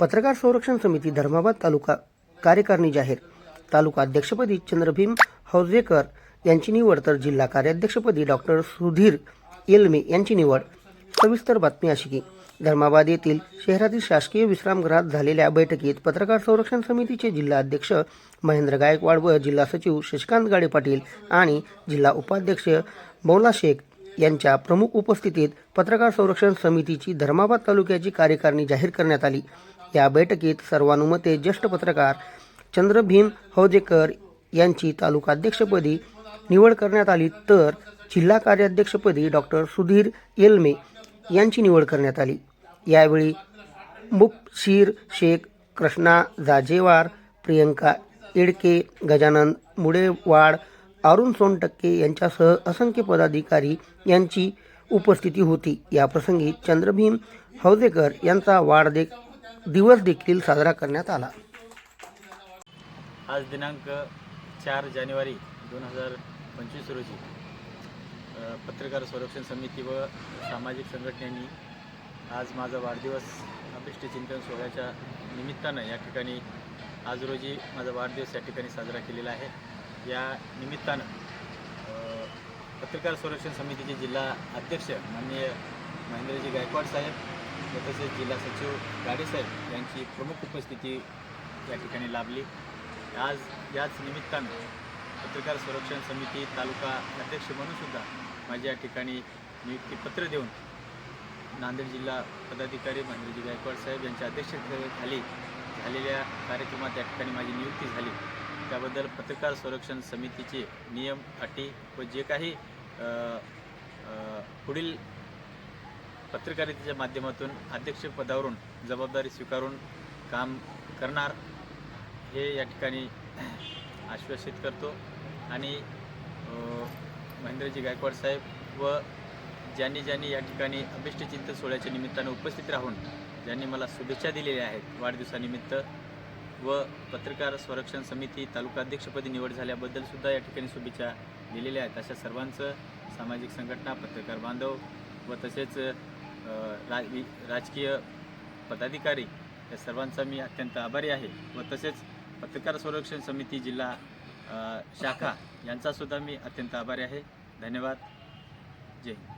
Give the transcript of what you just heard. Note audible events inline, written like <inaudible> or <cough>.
पत्रकार संरक्षण समिती धर्माबाद तालुका कार्यकारिणी जाहीर. तालुका अध्यक्षपदी चंद्रभीम हौजेकर यांची निवड तर जिल्हा कार्याध्यक्षपदी डॉक्टर सुधीर येलमे यांची निवड. सविस्तर बातमी अशी की धर्माबाद येथील शहरातील शासकीय विश्रामगृहात झालेल्या बैठकीत पत्रकार संरक्षण समितीचे जिल्हा अध्यक्ष महेंद्र गायकवाड व जिल्हा सचिव शशिकांत गाडे पाटील आणि जिल्हा उपाध्यक्ष मौला शेख यांच्या प्रमुख उपस्थितीत पत्रकार संरक्षण समितीची धर्माबाद तालुक्याची कार्यकारिणी जाहीर करण्यात आली. या बैठकीत सर्वानुमते ज्येष्ठ पत्रकार चंद्रभीम हौदेकर यांची तालुका अध्यक्षपदी निवड करण्यात आली तर जिल्हा कार्याध्यक्षपदी डॉक्टर सुधीर येलमे यांची निवड करण्यात आली. यावेळी मुपशीर शेख कृष्णा जाजेवार प्रियंका येडके गजानन मुडेवाड अरुण सोनटक्के यांच्यासह असंख्य पदाधिकारी यांची उपस्थिती होती. याप्रसंगी चंद्रभीम हौदेकर यांचा वाढदेख दिवस देखील साजरा करण्यात आला. आज दिनांक चार जानेवारी दोन हजार पंचवीस रोजी पत्रकार संरक्षण समिती व सामाजिक संघटनेनी आज माझा वाढदिवस अभिष्ट चिंतन सोहळ्याच्या निमित्तानं या ठिकाणी आज रोजी माझा वाढदिवस या ठिकाणी साजरा केलेला आहे. या निमित्तानं पत्रकार संरक्षण समितीचे जिल्हा अध्यक्ष माननीय महेंद्रजी गायकवाड साहेब व तसेच जिल्हा सचिव गाडेसाहेब यांची प्रमुख उपस्थिती या ठिकाणी लाभली. आज याच निमित्तानं पत्रकार संरक्षण समिती तालुका अध्यक्ष म्हणून सुद्धा माझ्या या ठिकाणी नियुक्तीपत्र देऊन नांदेड जिल्हा पदाधिकारी महेंद्रजी गायकवाड साहेब यांच्या अध्यक्षतेखाली झालेल्या कार्यक्रमात या ठिकाणी माझी नियुक्ती झाली. त्याबद्दल पत्रकार संरक्षण समितीचे नियम अटी व जे काही पुढील पत्रकारितेच्या माध्यमातून अध्यक्षपदावरून जबाबदारी स्वीकारून काम करणार हे या ठिकाणी <clears throat> आश्वासित करतो. आणि महेंद्रजी गायकवाड साहेब व ज्यांनी ज्यांनी या ठिकाणी अभिष्टचिंत सोहळ्याच्या निमित्तानं उपस्थित राहून ज्यांनी मला शुभेच्छा दिलेल्या आहेत वाढदिवसानिमित्त व पत्रकार संरक्षण समिती तालुका अध्यक्षपदी निवड झाल्याबद्दल सुद्धा या ठिकाणी शुभेच्छा दिलेल्या आहेत. अशा सर्वांचं सामाजिक संघटना पत्रकार बांधव व तसेच राज राजकीय पदाधिकारी या सर्वांचा मी अत्यंत आभारी आहे व तसेच पत्रकार संरक्षण समिती जिल्हा शाखा यांचासुद्धा मी अत्यंत आभारी आहे. धन्यवाद. जय हिंद.